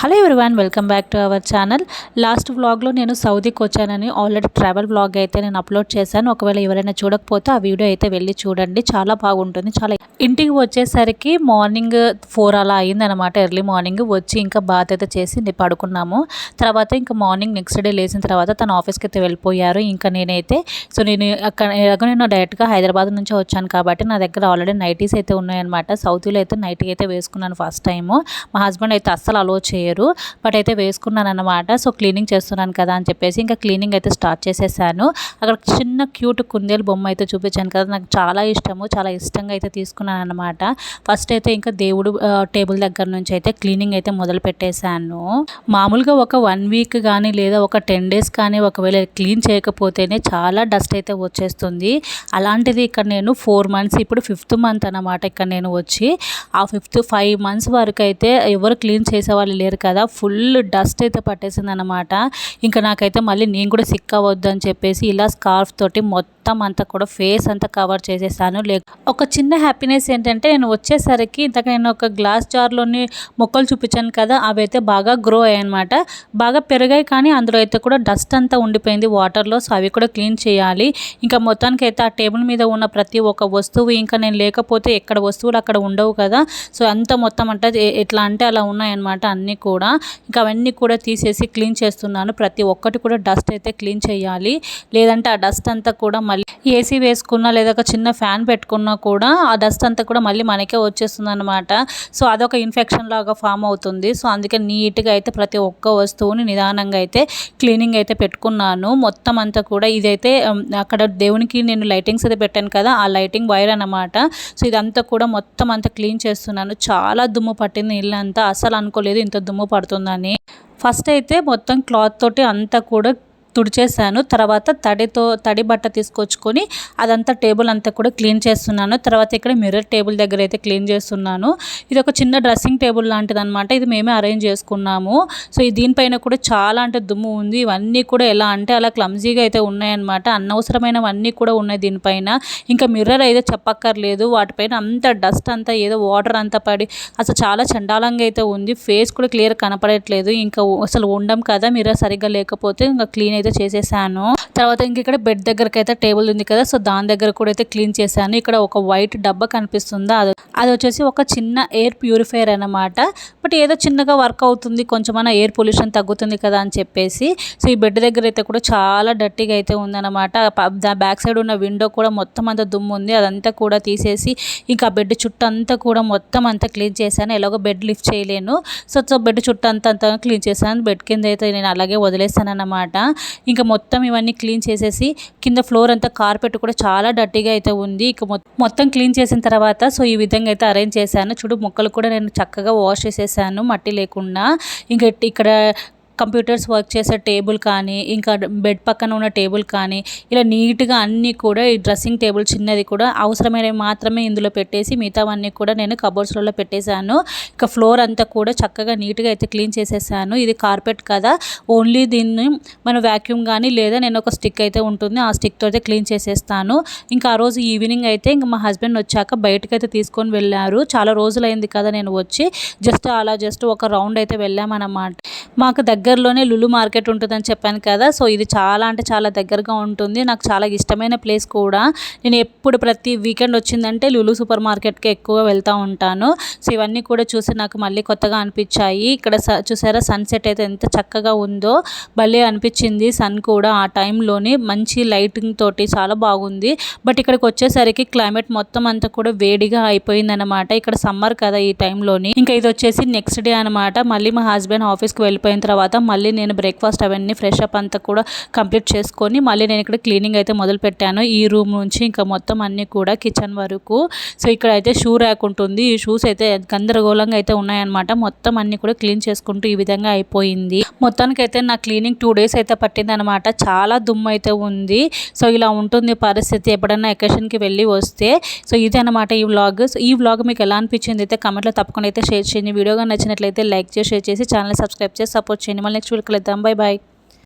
Hello everyone welcome back to our channel last వ్లాగ్లో నేను సౌదీకి వచ్చానని ఆల్రెడీ ట్రావెల్ వ్లాగ్ అయితే నేను అప్లోడ్ చేశాను. ఒకవేళ ఎవరైనా చూడకపోతే ఆ వీడియో అయితే వెళ్ళి చూడండి. చాలా బాగుంటుంది. చాలా ఇంటికి వచ్చేసరికి మార్నింగ్ ఫోర్ అలా అయిందనమాట ఎర్లీ మార్నింగ్ వచ్చి ఇంకా బాత్ అయితే చేసి పడుకున్నాము. తర్వాత ఇంకా మార్నింగ్ నెక్స్ట్ డే లేచిన తర్వాత తన ఆఫీస్కి అయితే వెళ్ళిపోయారు. ఇంకా నేనైతే సో నేను అక్కడ నేను డైరెక్ట్గా హైదరాబాద్ నుంచి వచ్చాను కాబట్టి నా దగ్గర ఆల్రెడీ నైటీస్ అయితే ఉన్నాయన్నమాట. సౌత్లో అయితే నైటీ అయితే వేసుకున్నాను ఫస్ట్ టైము. మా హస్బెండ్ అయితే అస్సలు అలో చేయరు బట్ అయితే వేసుకున్నాను అనమాట సో క్లీనింగ్ చేస్తున్నాను కదా అని చెప్పేసి ఇంకా క్లీనింగ్ అయితే స్టార్ట్ చేసేసాను. అక్కడ చిన్న క్యూట్ కుందేలు బొమ్మ అయితే చూపించాను కదా నాకు చాలా ఇష్టము. చాలా ఇష్టంగా అయితే తీసుకున్నాను. అనమాట ఫస్ట్ అయితే ఇంకా దేవుడు టేబుల్ దగ్గర నుంచి అయితే క్లీనింగ్ అయితే మొదలు పెట్టేశాను. మామూలుగా ఒక వన్ వీక్ కానీ లేదా ఒక టెన్ డేస్ కానీ ఒకవేళ క్లీన్ చేయకపోతేనే చాలా డస్ట్ అయితే వచ్చేస్తుంది. అలాంటిది ఇక్కడ నేను ఫోర్ మంత్స్ ఇప్పుడు ఫిఫ్త్ మంత్ అనమాట ఇక్కడ నేను వచ్చి ఆ ఫిఫ్త్ ఫైవ్ మంత్స్ వరకు అయితే ఎవరు క్లీన్ చేసేవాళ్ళు లేరు కదా ఫుల్ డస్ట్ అయితే పట్టేసింది అనమాట ఇంకా నాకైతే మళ్ళీ నేను కూడా సిక్ అవ్వద్దు అని చెప్పేసి ఇలా స్కార్ఫ్ తోటి మొత్తం మొత్తం అంతా కూడా ఫేస్ అంతా కవర్ చేసేసాను లే ఒక చిన్న హ్యాపీనెస్ ఏంటంటే నేను వచ్చేసరికి ఇంతక నేను ఒక గ్లాస్ జార్లోని మొక్కలు చూపించాను కదా అవి అయితే బాగా గ్రో అయ్యాయి అనమాట బాగా పెరిగాయి కానీ అందులో అయితే కూడా డస్ట్ అంతా ఉండిపోయింది వాటర్లో. సో అవి కూడా క్లీన్ చేయాలి. ఇంకా మొత్తానికి అయితే ఆ టేబుల్ మీద ఉన్న ప్రతి ఒక్క వస్తువు ఇంకా నేను లేకపోతే ఎక్కడ వస్తువులు అక్కడ ఉండవు కదా. సో అంత మొత్తం అంటే ఎట్లా అంటే అలా ఉన్నాయన్నమాట అన్నీ కూడా. ఇంకా అవన్నీ కూడా తీసేసి క్లీన్ చేస్తున్నాను. ప్రతి ఒక్కటి కూడా డస్ట్ అయితే క్లీన్ చేయాలి. లేదంటే ఆ డస్ట్ అంతా కూడా మళ్ళీ ఏసీ వేసుకున్నా లేదా ఒక చిన్న ఫ్యాన్ పెట్టుకున్నా కూడా ఆ డస్ట్ అంతా కూడా మళ్ళీ మనకే వచ్చేస్తుంది అనమాట సో అదొక ఇన్ఫెక్షన్ లాగా ఫామ్ అవుతుంది. సో అందుకే నీట్గా అయితే ప్రతి ఒక్క వస్తువుని నిదానంగా అయితే క్లీనింగ్ అయితే పెట్టుకున్నాను. మొత్తం అంతా కూడా ఇదైతే అక్కడ దేవునికి నేను లైటింగ్స్ అయితే పెట్టాను కదా ఆ లైటింగ్ వైర్ అనమాట సో ఇదంతా కూడా మొత్తం అంతా క్లీన్ చేస్తున్నాను. చాలా దుమ్ము పట్టింది ఇల్లు అంతా అసలు అనుకోలేదు ఇంత దుమ్ము పడుతుందని. ఫస్ట్ అయితే మొత్తం క్లాత్ తోటి అంతా కూడా తుడిచేసాను. తర్వాత తడితో తడి బట్ట తీసుకొచ్చుకొని అదంతా టేబుల్ అంతా కూడా క్లీన్ చేస్తున్నాను. తర్వాత ఇక్కడ మిర్రర్ టేబుల్ దగ్గర అయితే క్లీన్ చేస్తున్నాను. ఇది ఒక చిన్న డ్రెస్సింగ్ టేబుల్ లాంటిది అనమాట ఇది మేమే అరేంజ్ చేసుకున్నాము. సో దీనిపైన కూడా చాలా అంటే దుమ్ము ఉంది. ఇవన్నీ కూడా ఎలా అంటే అలా క్లమ్జీగా అయితే ఉన్నాయన్నమాట. అనవసరమైనవన్నీ కూడా ఉన్నాయి దీనిపైన. ఇంకా మిర్రర్ అయితే చెప్పక్కర్లేదు. వాటిపైన అంత డస్ట్ అంతా ఏదో వాటర్ అంతా పడి అసలు చాలా చండాలంగా అయితే ఉంది. ఫేస్ కూడా క్లియర్ కనపడట్లేదు. ఇంకా అసలు ఉండం కదా మిర్రర్ సరిగ్గా లేకపోతే ఇంకా క్లీన్ అయితే అయితే చేసేసాను. తర్వాత ఇంక ఇక్కడ బెడ్ దగ్గరకి అయితే టేబుల్ ఉంది కదా సో దాని దగ్గర కూడా అయితే క్లీన్ చేశాను. ఇక్కడ ఒక వైట్ డబ్బా కనిపిస్తుంది. అది అది వచ్చేసి ఒక చిన్న ఎయిర్ ప్యూరిఫైయర్ అనమాట బట్ ఏదో చిన్నగా వర్క్ అవుతుంది కొంచెమైనా ఎయిర్ పొల్యూషన్ తగ్గుతుంది కదా అని చెప్పేసి. సో ఈ బెడ్ దగ్గర అయితే కూడా చాలా డర్టీగా అయితే ఉందన్నమాట. బ్యాక్ సైడ్ ఉన్న విండో కూడా మొత్తం అంతా దుమ్ము ఉంది. అదంతా కూడా తీసేసి ఇంకా బెడ్ చుట్టూ అంతా కూడా మొత్తం అంతా క్లీన్ చేశాను. ఎలాగో బెడ్ లిఫ్ట్ చేయలేను. సో సో బెడ్ చుట్టూ అంతా అంతా క్లీన్ చేశాను. బెడ్ కింద అయితే నేను అలాగే వదిలేసాను అనమాట ఇంకా మొత్తం ఇవన్నీ క్లీన్ చేసేసి కింద ఫ్లోర్ అంతా కార్పెట్ కూడా చాలా డర్టీగా అయితే ఉంది. ఇక మొత్తం క్లీన్ చేసిన తర్వాత సో ఈ విధంగా అయితే అరేంజ్ చేశాను. చూడు మొక్కలు కూడా నేను చక్కగా వాష్ చేసేసాను మట్టి లేకుండా. ఇంకా ఇక్కడ కంప్యూటర్స్ వర్క్ చేసే టేబుల్ కానీ ఇంకా బెడ్ పక్కన ఉన్న టేబుల్ కానీ ఇలా నీట్గా అన్నీ కూడా ఈ డ్రెస్సింగ్ టేబుల్ చిన్నది కూడా అవసరమైనవి మాత్రమే ఇందులో పెట్టేసి మిగతావన్నీ కూడా నేను కబోర్డ్స్లలో పెట్టేశాను. ఇక ఫ్లోర్ అంతా కూడా చక్కగా నీట్గా అయితే క్లీన్ చేసేసాను. ఇది కార్పెట్ కదా ఓన్లీ దీన్ని మన వ్యాక్యూమ్ కానీ లేదా నేను ఒక స్టిక్ అయితే ఉంటుంది ఆ స్టిక్తో అయితే క్లీన్ చేసేస్తాను. ఇంకా ఆ రోజు ఈవినింగ్ అయితే ఇంకా మా హస్బెండ్ వచ్చాక బయటకు అయితే తీసుకొని వెళ్ళారు. చాలా రోజులైంది కదా నేను వచ్చి జస్ట్ అలా జస్ట్ ఒక రౌండ్ అయితే వెళ్ళామన్నమాట. మాకు దగ్గరలోనే లులు మార్కెట్ ఉంటుందని చెప్పాను కదా. సో ఇది చాలా అంటే చాలా దగ్గరగా ఉంటుంది. నాకు చాలా ఇష్టమైన ప్లేస్ కూడా. నేను ఎప్పుడు ప్రతి వీకెండ్ వచ్చిందంటే లులు సూపర్ మార్కెట్కి ఎక్కువ వెళ్తూ ఉంటాను. సో ఇవన్నీ కూడా చూసి నాకు మళ్ళీ కొత్తగా అనిపించాయి. ఇక్కడ చూసారా సన్సెట్ అయితే ఎంత చక్కగా ఉందో. భలే అనిపించింది సన్ కూడా ఆ టైంలోని. మంచి లైటింగ్ తోటి చాలా బాగుంది. బట్ ఇక్కడికి వచ్చేసరికి క్లైమేట్ మొత్తం అంతా కూడా వేడిగా అయిపోయింది అనమాట ఇక్కడ సమ్మర్ కదా ఈ టైంలోని. ఇంకా ఇది వచ్చేసి నెక్స్ట్ డే అనమాట మళ్ళీ మా హస్బెండ్ ఆఫీస్కి వెళ్ళిపోయి అయిపోయిన తర్వాత మళ్ళీ నేను బ్రేక్ఫాస్ట్ అవన్నీ ఫ్రెష్ అప్ అంతా కూడా కంప్లీట్ చేసుకొని మళ్ళీ నేను ఇక్కడ క్లీనింగ్ అయితే మొదలు పెట్టాను. ఈ రూమ్ నుంచి ఇంకా మొత్తం అన్నీ కూడా కిచెన్ వరకు. సో ఇక్కడ అయితే షూ ర్యాక్ ఉంటుంది. ఈ షూస్ అయితే గందరగోళంగా అయితే ఉన్నాయన్నమాట. మొత్తం అన్నీ కూడా క్లీన్ చేసుకుంటూ ఈ విధంగా అయిపోయింది. మొత్తానికి అయితే నా క్లీనింగ్ టూ డేస్ అయితే పట్టింది అనమాట చాలా దుమ్ము అయితే ఉంది. సో ఇలా ఉంటుంది పరిస్థితి. ఎప్పుడైనా ఎకేషన్కి వెళ్ళి వస్తే. సో ఇది అనమాట ఈ వ్లాగ్ సో ఈ వ్లాగ్ మీకు ఎలా అనిపించింది అయితే కమెంట్లో తప్పకుండా అయితే షేర్ చేయండి. వీడియోగా నచ్చినట్లయితే లైక్ చేసి షేర్ చేసి ఛానల్ సబ్స్క్రైబ్ చేసి సపోర్ట్ చేయండి. మళ్ళీ నెక్స్ట్ వీడియోకి వెళ్దాం బై బాయ్